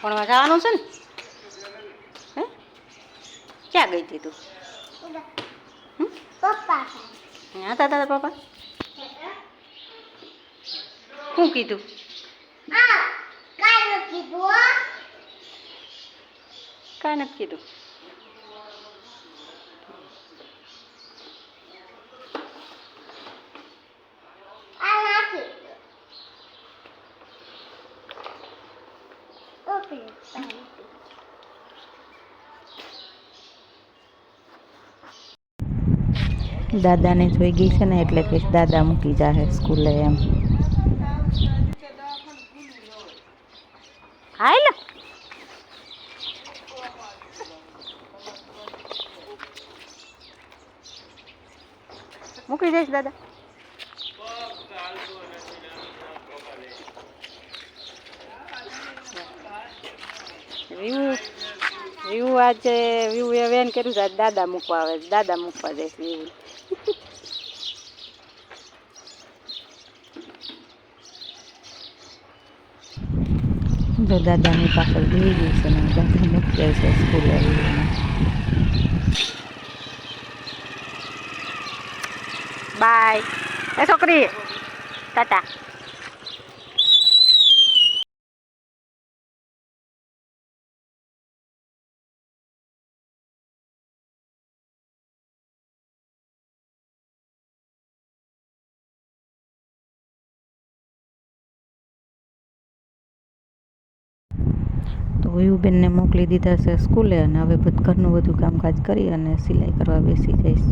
ભણવા જવાનું છે ને? હે? ક્યાં ગઈ હતી તું? પપ્પા. હા તારા પપ્પા? શું કીધું? કાઈ નથી કીધું હો. કાંઈ નથી કીધું આ નથી ઓકે દાદાને જોઈ ગઈ છે ને એટલે કે દાદા મૂકી જાહે સ્કૂલે એમ. હાલ મૂકી જઈશ દાદા. વ્યૂ વ્યૂ આજે વ્યૂ એ વેન કર્યું છે આજ દાદા મૂકવા આવે છે. દાદા મૂકવા જઈશ વ્યૂ તો દાદાની પાછળ જોઈ ગઈ છે ને દાદા મૂકી જાય છે સ્કૂલે બાય એ છોકરી ટાટા તો વયુબેનને મોકલી દીધા છે સ્કૂલે અને હવે બધું ઘરનું બધું કામકાજ કરી અને સિલાઈ કરવા બેસી જઈશ.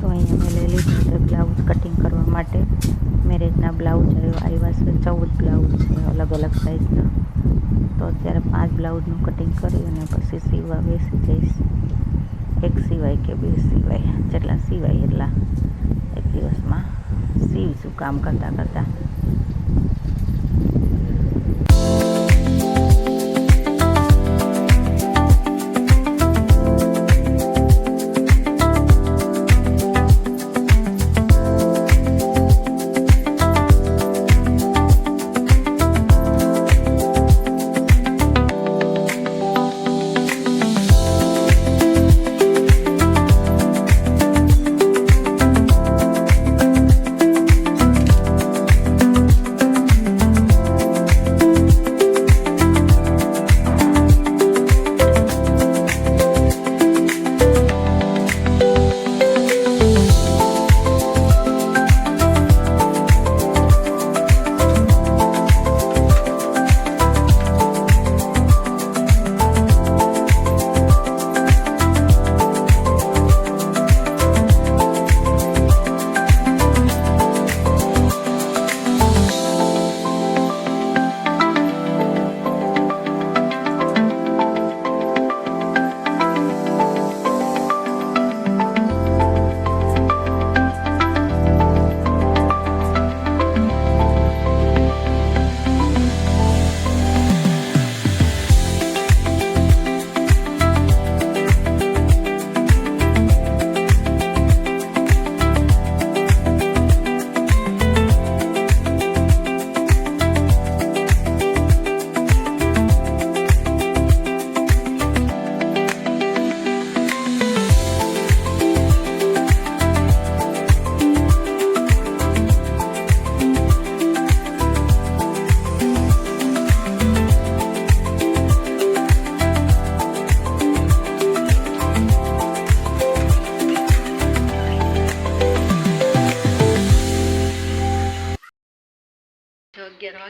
તો અહીંયા મેં લઈ લીધું છે બ્લાઉઝ કટિંગ કરવા માટે. મેરેજના બ્લાઉઝ આવ્યા છે ચૌદ બ્લાઉઝ છે, અલગ અલગ સાઇઝના તો અત્યારે પાંચ બ્લાઉઝનું કટિંગ કરી અને પછી સીવવા બેસી જઈશ. એક સિવાય કે બે સિવાય, જેટલા સિવાય એટલા એક દિવસમાં. સીવીશું કામ કરતાં કરતાં.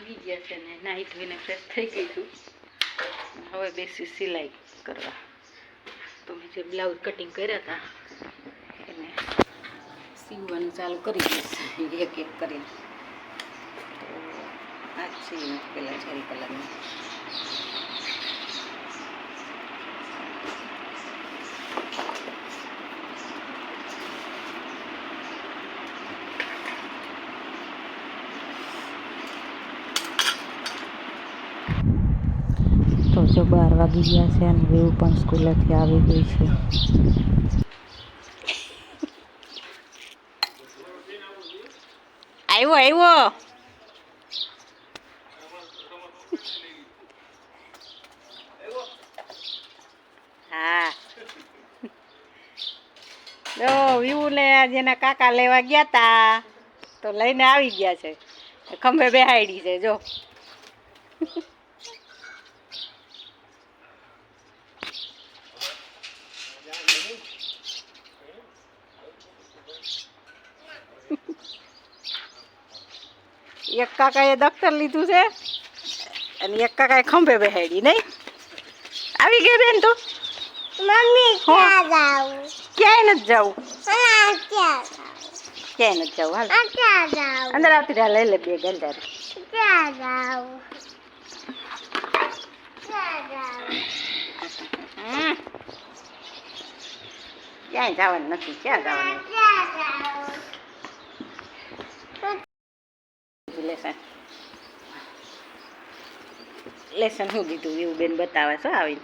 વાગી ગયા છે ને નાહી ધોઈને ફ્રેશ થઈ ગઈ છું. હવે બેસી સિલાઈ કરવા. તો મેં જે બ્લાઉઝ કટિંગ કર્યા હતા એને સીવવાનું ચાલુ કરી દઈશ. એક એક કરીને. આ જ પેલા છેરી કલરની જો બાર વાગી ગયા છે અને વેવ પણ સ્કૂલેથી આવી ગઈ છે. આવ્યો આવ્યો હા. જો, વિવુને જેના કાકા લેવા ગયા તા, તો લઈને આવી ગયા છે. ખંભે બેહાડી છે, જો. એક કાકાએ દફતર લીધું છે અને એક કાકાએ ખંભે બેહાડી નહીં? આવી ગઈ બેન તો? મમ્મી ક્યાં જાઉં ક્યાંય નથી જવું. ક્યાંય નથી જવું હાલ. ક્યાં અંદર આવતી રહ્યા લઈ લે બે ગંદર ક્યાં ક્યાંય જવાનું નથી ક્યાં જવાનું? ક્યાં લેસન. લેસન શું દીધું એવું બેન બતાવે છો આવીને.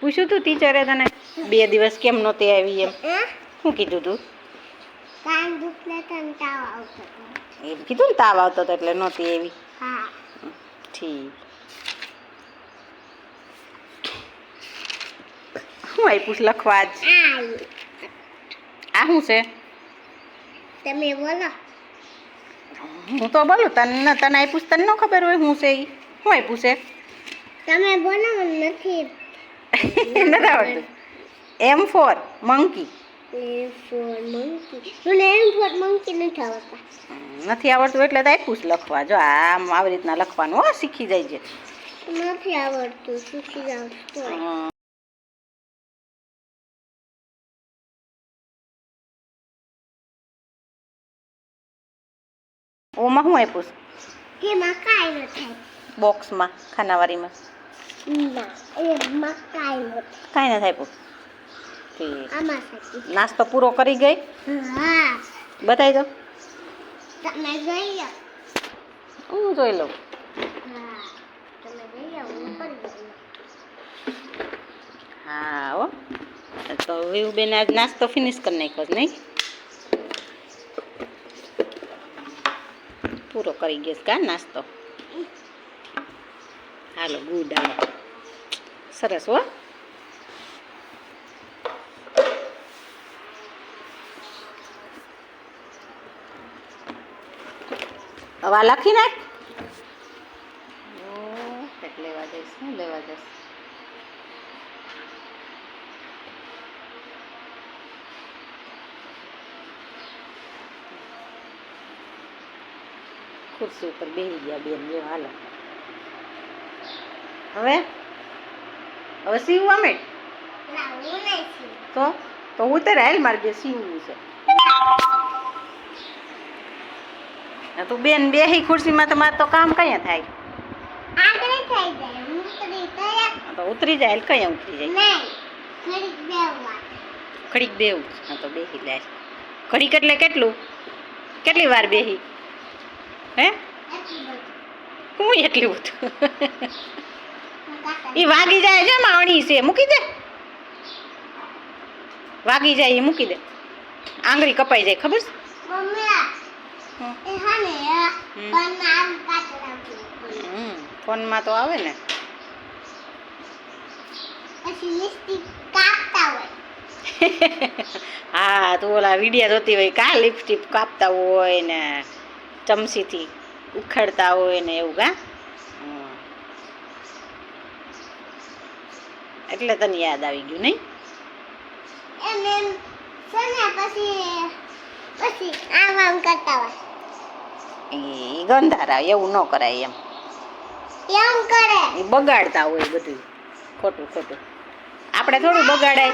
પૂછ્યું તું ટીચરે તને? બે દિવસ કેમ નહોતી આવી એમ? હે? શું કીધું તું? એમ કીધું ને તાવ આવતો હતો એટલે નહોતી હા. ઠીક. શું આપ્યું છે? લખવા આજ. આ શું છે? તમે બોલો. હું તો બોલું તને તને આપ્યું તને ન ખબર હોય શું છે એ શું આપ્યું છે? તમે બોલો નથી. નથી આવડતું. M for monkey A for monkey મને એમ ફોર મંકી નથી આવડતા. નથી આવડતું એટલે તો આપ્યું છે લખવા. જો આમ આવી રીતના લખવાનું હો શીખી જાય છે. નથી આવડતું શીખી જાઉં તોય. શું આપ્યું છે? એમાં કાંઈ નથી બોક્સમાં ખાનાવારીમાં. ના એમાં કાંઈ નથી કાંઈ નથી આપ્યું. ઠીક. નાસ્તો પૂરો કરી ગઈ? હા. બતાવી દો. તમે જોઈ લો. હું જોઈ લઉં. હા તો બેન આજ નાસ્તો ફિનિશ કરી નાખ્યો નહીં? પૂરો કરી ગયો કા નાસ્તો? હાલો, ગુડ આવો સરસ, હો. હવા લખી નાખ. એટલે લેવા જઈશ લેવા જઈશ ખુરશી ઉપર બેસી ગયા બેન, જો હાલો. હવે? હવે સીવવા અમે? હું તો તો ઉતર હાલ મારે બે સીવું છે. તું બેન બેહી ખુરશીમાં તો મારે તો કામ કયા થાય? હું તો ઉતરી જાય કયા ઉતરી જાય? ખડીક બેવું હા તો બેસી લે ઘડીક એટલે કેટલું? કેટલી વાર બેહી? હે? હું એટલું બધું? એ વાગી જાય છે માવણી છે મૂકી દે. વાગી જાય એ મૂકી દે. આંગળી કપાઈ જાય ખબર ફોનમાં તો આવે ને. હા તું ઓલા વિડીયા જોતી હોય કા લિપસ્ટિક કાપતા હોય ને. ચમચીથી ઉખાડતા હોય ને એવું કા એટલે તને યાદ આવી ગયું નહીં? એમ એમ છે પછી પછી આમ આમ કરતા હોય. એ ગંધારા એવું ન કરાય એમ. એમ કરે. એ બગાડતા હોય બધું ખોટું ખોટું. આપણે થોડું બગાડાય.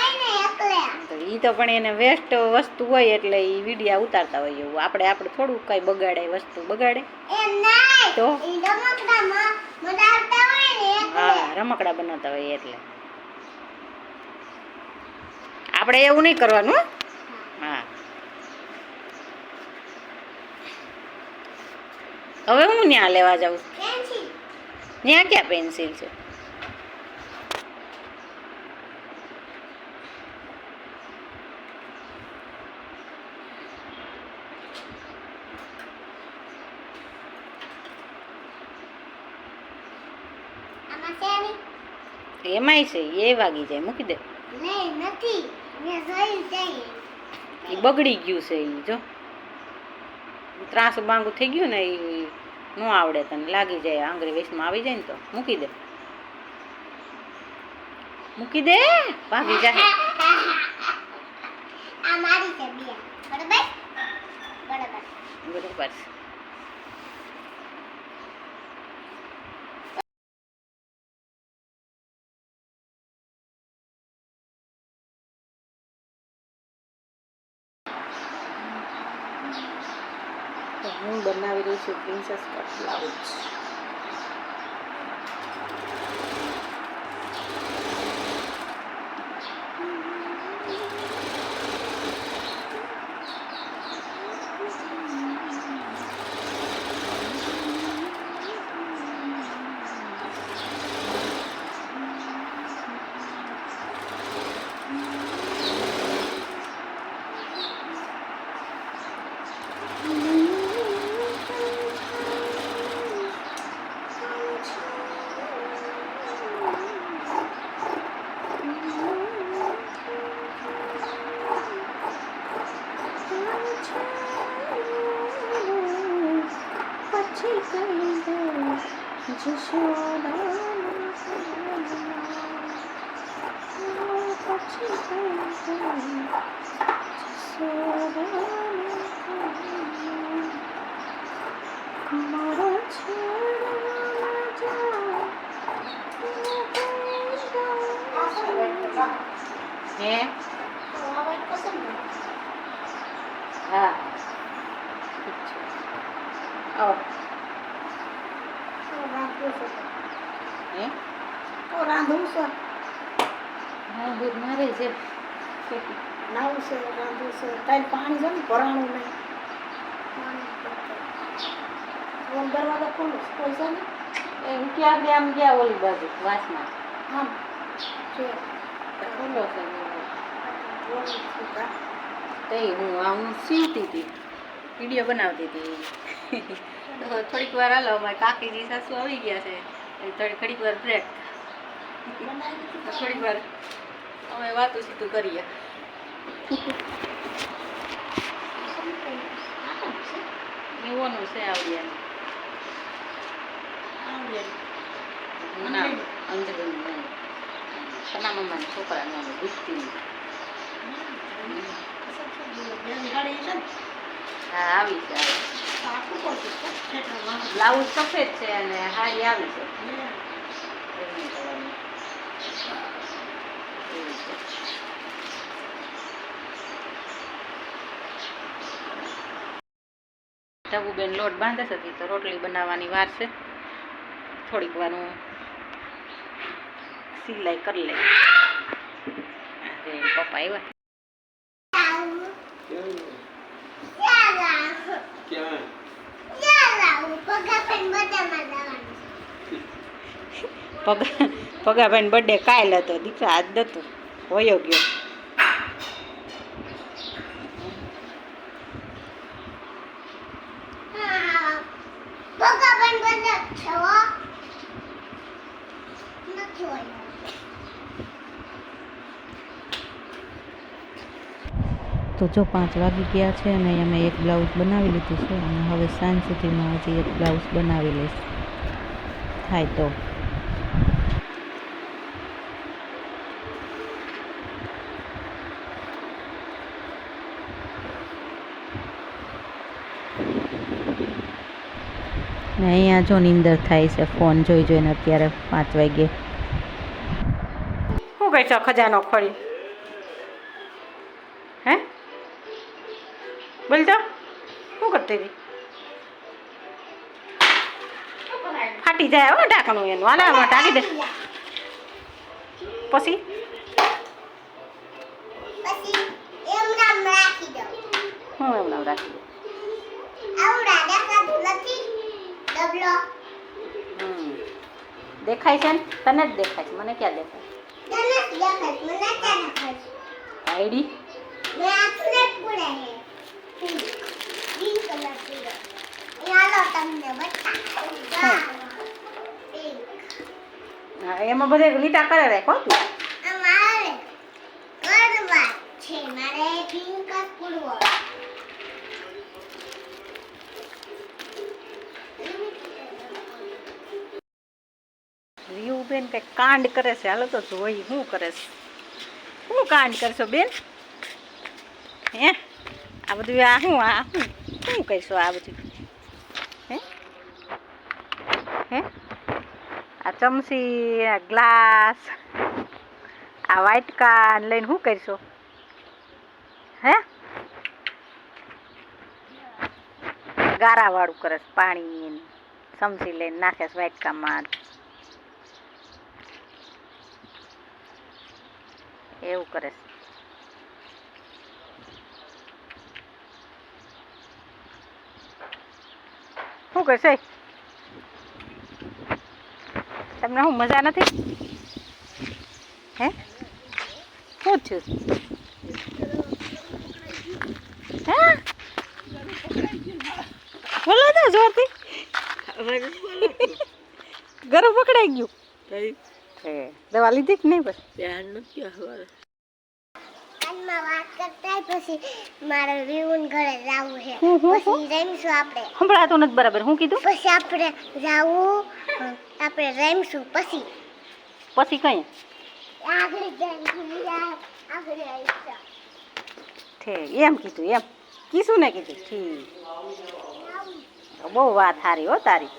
એટલે તો એ તો પણ એને વેસ્ટ વસ્તુ હોય એટલે એ વિડીયા ઉતારતા હોય એવું. આપણે આપણે થોડું કઈ બગાડાય વસ્તુ બગાડે. તો? ઈ હા રમકડા બનાવતા હોય એટલે. આપણે એવું નહીં કરવાનું હા. હવે હું ત્યાં લેવા જાઉં? ત્યાં ક્યાં પેન્સિલ છે એમાં છે નહીં એમાંય છે એ વાગી જાય મૂકી દે. એ. બગડી ગયું છે એ જો. ત્રાસું બાંગું થઈ ગયું ને એ ન આવડે તને લાગી જાય આંગળી વેસમાં આવી જાય ને તો. મૂકી દે. મૂકી દે ભાગી જાય આ મારી છે બે બરાબર બરાબર બરોબર છે તો હું બનાવી રહી છું પ્રિન્સેસ કટ બ્લાઉઝ પછી કહી દે જશોદા પછી કહી દે મારા છેડવા હે? તો રાંધવું છે. હા દૂધ મારે છે. નાવું છે રાંધું છે. તાઈ પાણી છે ને ભરાણું નહીં. ઓમ દરવાજો ખુલ્લો છે, કોઈ છે ને? એ હું ક્યાં બે આમ ગયા ઓલી બાજુ વાસમાં? આમ. છે ખુલ્લો છે તે હું. હું સીવતી હતી વીડિયો બનાવતી હતી. થોડીક વાર હાલો અમારી કાકીજી સાસુ આવી ગયા છે. થોડી ઘડીક વાર બ્રેક થોડીક વાર અમે વાતું સીધું કરીએ. એવોનું છે આવડિયાનું મને અંજલિ સના મમ્માના છોકરા નામ ગુસ્તી હા આવી છે. બ્લાઉઝ સફેદ છે અને હારી આવી છે. ટબુબેન લોટ બાંધે છે તો રોટલી બનાવવાની વાર છે થોડીક વાર હું સિલાઈ કરી લઈ પપ્પા આવ્યા પગ ભાઈ બર્થડે કાલ હતો દીકરા આજ નતો હોયો ગયો. જો પાંચ વાગી ગયા છે અને અમે એક બ્લાઉઝ બનાવી લીધું છે અને હવે સાંજ સુધીમાં હજી એક બ્લાઉઝ બનાવી લઈશ. થાય તો. ને અહીંયા જો નીંદર થાય છે, ફોન જોઈ જોઈને અત્યારે પાંચ વાગે શું કહે છે ખજાનો ખોરી હતી ફાટી જાય હો ઢાંકણું એનું. હાલે આમાં ઢાંકી દે. પછી? હું એમ નામ રાખી દઉં? દેખાય છે ને? તને જ દેખાય છે. મને ક્યાં દેખાય? તને મને ક્યાં દેખાય આઈડી? એમાં બધે લીટા કરે રાખો તું. પિંક પૂરવો બેન કંઈક કાંડ કરે છે. હાલો તો જોઈ શું કરે છે. શું કાંડ કરશો બેન? હે? આ બધું આ શું આ શું? શું કહીશો આ બધું? હે? હે? આ ચમચી, આ ગ્લાસ, આ વાટકા લઈને શું કરશો હે? ગારાવાળું કરે છે પાણી, ચમચી લઈને નાખે છે વાટકામાં એવું કરે કરશે? તમને શું મજા નથી? હે? શું થયું? હે? બોલો તો જોરથી. ગરમ પકડાઈ ગયું. દવા લીધી કે નહીં બસ કાનમાં વાત કરતા પછી મારે વિવુન ઘરે જવું છે. પછી રમીશું આપણે. સંભળાતું નથી બરાબર. હું કીધું? પછી આપણે જવું. આપણે રમીશું. પછી. પછી કઈ? આગળ આગળ ઠીક એમ કીધું એમ. કીધું ને કીધું. ઠીક. બહુ વાત સારી હો તારી.